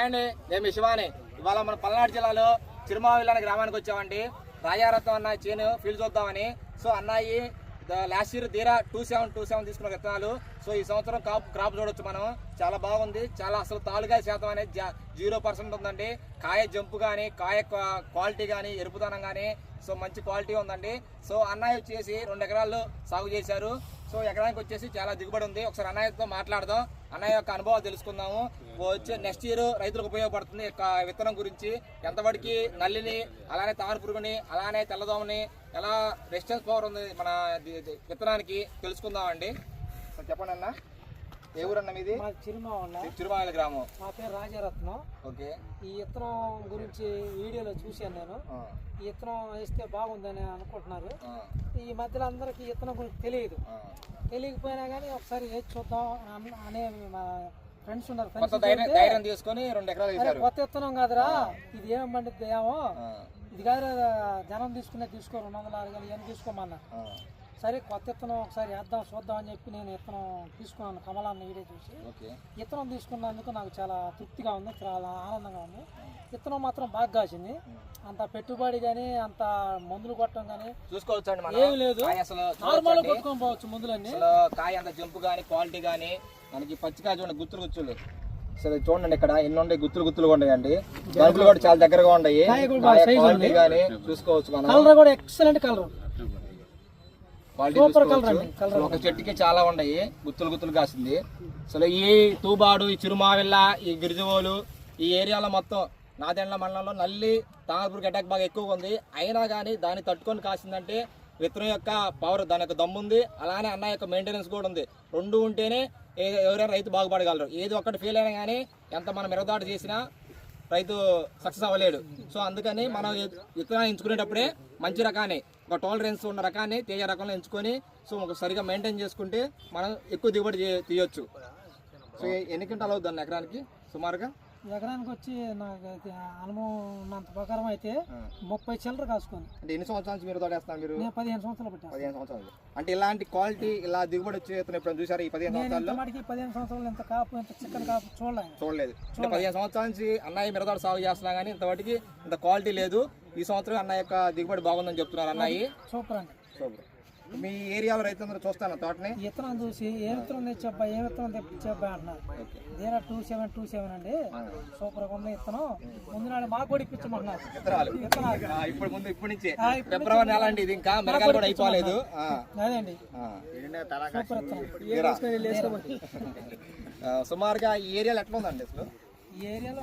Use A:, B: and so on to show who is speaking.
A: అండి నేను మీ శివాని. ఇవాళ మన పల్నాడు జిల్లాలో చిరుమావిల్ అనే గ్రామానికి వచ్చామండి. రాజారత్నం అన్న చేను ఫీల్ చూద్దామని. సో అన్నాయి లాస్ట్ ఇయర్ దీరా టూ సెవెన్ టూ సెవెన్ తీసుకున్న విత్తనాలు. సో ఈ సంవత్సరం క్రాప్ క్రాప్ చూడొచ్చు మనం. చాలా బాగుంది. చాలా అసలు తాలుగా శాతం అనేది జా- జీరో పర్సెంట్ ఉందండి. కాయ జంపు కానీ కాయ క్వాలిటీ కానీ ఎరుపుదనం కానీ సో మంచి క్వాలిటీ ఉందండి. సో అన్నయ్య వచ్చేసి రెండు ఎకరాల్లో సాగు చేశారు. సో ఎకరానికి వచ్చేసి చాలా దిగుబడి ఉంది. ఒకసారి అన్నయ్యతో మాట్లాడదాం. అన్నయ్య యొక్క అనుభవాలు తెలుసుకుందాము. వచ్చే నెక్స్ట్ ఇయర్ రైతులకు ఉపయోగపడుతుంది యొక్క విత్తనం గురించి. ఎంతవరకు నల్లిని అలానే తామర పురుగుని అలానే తెల్లదోమని ఎలా రెసిస్టెన్స్ పవర్ ఉంది మన విత్తనానికి తెలుసుకుందామండి. అండి చెప్పండి అన్న. ఏ ఊరన్న మీది?
B: మా చిరుమావళ్ళ
A: చిరుమాయల గ్రామం.
B: మా పేరు రాజారత్నం.
A: ఓకే.
B: ఈ ఇత్తనం గురించి వీడియోలో చూశాను నేను. ఈ ఇత్తనం వేస్తే బాగుందని అనుకుంటున్నారు. ఈ మధ్యలో అందరికీ ఇత్తనం గురించి తెలియదు. తెలియకపోయినా కానీ ఒకసారి వేసి చూద్దాం అనే మా ఫ్రెండ్స్ ఉన్నారు. ఫ్రెండ్స్
A: తీసుకొని రెండు ఎకరాలు
B: కొత్త ఇత్తనం కాదురా. ఇది ఏం పండిద్ది ఏమో? ఇది కాదు జనం తీసుకునే తీసుకో రెండు వందల ఆరు కానీ ఏం తీసుకోమన్నా. సరే కొత్త ఇత్తనం ఒకసారి వేద్దాం చూద్దాం అని చెప్పి నేను ఇత్తనం తీసుకున్నాను కమలాన్ని వీడియో చూసి.
A: ఓకే.
B: విత్తనం తీసుకున్నందుకు నాకు చాలా తృప్తిగా ఉంది చాలా ఆనందంగా ఉంది. విత్తనం మాత్రం బాగా కాసింది. అంత పెట్టుబడి కానీ అంత మందులు కొట్టడం కానీ
A: చూసుకోవచ్చు అండి
B: ఏం లేదు. నార్మల్. కొట్టుకొని పోవచ్చు మందులన్నీ.
A: కాయ అంత జంపు కానీ క్వాలిటీ కానీ మనకి పచ్చికాయ చూడండి గుత్తులు గుత్తులు. అసలు చూడండి ఇక్కడ ఎన్ని ఉన్నాయి గుత్తులు గుత్తులు ఉన్నాయండి. గలుపులు కూడా చాలా దగ్గరగా ఉన్నాయి. క్వాలిటీ. కానీ చూసుకోవచ్చు మనం.
B: కలర్ కూడా ఎక్సలెంట్ కలర్ సూపర్ కలర్
A: చూసుకోవచ్చు
B: అండి కలర్
A: అసలు ఒక చెట్టుకి చాలా ఉన్నాయి గుత్తులు గుత్తులు కాసింది. అసలు ఈ తూబాడు ఈ చిరుమావిల్ల ఈ గిరిజవోలు ఈ ఏరియాలో మొత్తం నాదెండ్ల మండలంలో నల్లి తామరపురికి అటాక్ బాగా ఎక్కువగా ఉంది. అయినా కానీ దాన్ని తట్టుకొని కాసిందంటే విత్తనం యొక్క పవర్ దాని యొక్క దమ్ము ఉంది. అలానే అన్న యొక్క మెయింటెనెన్స్ కూడా ఉంది. రెండు ఉంటేనే ఎవరైనా రైతు బాగుపడగలరు. ఏది ఒక్కటి ఫెయిల్ అయినా కానీ ఎంత మనం మిరదాటు చేసినా రైతు సక్సెస్ అవ్వలేడు. సో అందుకని మనం విత్తనాన్ని విత్తనాలు ఎంచుకునేటప్పుడే మంచి రకాన్ని ఒక టాలరెన్స్ ఉన్న రకాన్ని తేజ రకంలో ఎంచుకొని సో ఒక సరిగా మెయింటైన్ చేసుకుంటే మనం ఎక్కువ దిగుబడి తీయొచ్చు. సో ఎన్ని క్వింటాలు అవుతుంది ఎకరానికి? సుమారుగా?
B: ఎకరానికి వచ్చి నాకు అయితే అనుభవం ఉన్నంత ప్రకారం అయితే ముప్పై చిల్లర కాసుకొని.
A: అంటే ఎన్ని సంవత్సరాల నుంచి మీరు తోడేస్తున్నారు మీరు?
B: నేను పదిహేను సంవత్సరాలు పెట్టాను.
A: పదిహేను సంవత్సరాలు. అంటే ఇలాంటి క్వాలిటీ ఇలా దిగుబడి వచ్చే విత్తనం ఎప్పుడైనా చూసారు ఈ పదిహేను సంవత్సరాల్లో?
B: మటుకి పదిహేను సంవత్సరాలు ఇంత కాపు ఇంత చికెన్ కాపు చూడలేదు.
A: చూడలేదు. అంటే పదిహేను సంవత్సరాల నుంచి అన్నయ్య మిరదాడు సాగు చేస్తున్నా కానీ ఇంతవరకు ఇంత క్వాలిటీ లేదు. ఈ సంవత్సరం అన్నయ్య యొక్క దిగుబడి బాగుందని చెప్తున్నారు అన్నయ్య.
B: సూపర్ అండి.
A: సూపర్. మీ ఏరియాలో రైతులందరూ చూస్తాను తోటని?
B: విత్తనం చూసి ఏ విత్తనం తెచ్చబ్బా ఏ విత్తనం తెచ్చబ్బా అంటున్నారు. దీరా టూ సెవెన్ టూ సెవెన్ అండి? సూపర్గా ఉంది విత్తనం. ముందు నాడు మాకు కూడా ఇప్పించమంటున్నారు.
A: విత్తనాలు. ఇప్పుడు ముందు ఇప్పుడు నుంచే. ఫిబ్రవరి నెల అండి ఇది. ఇంకా మెరగాలు కూడా అయిపోలేదు.
B: అదేండి. సూపర్
A: సుమారుగా ఈ ఏరియాలో ఎట్లా ఉందండి అసలు?
B: ఈ ఏరియాలో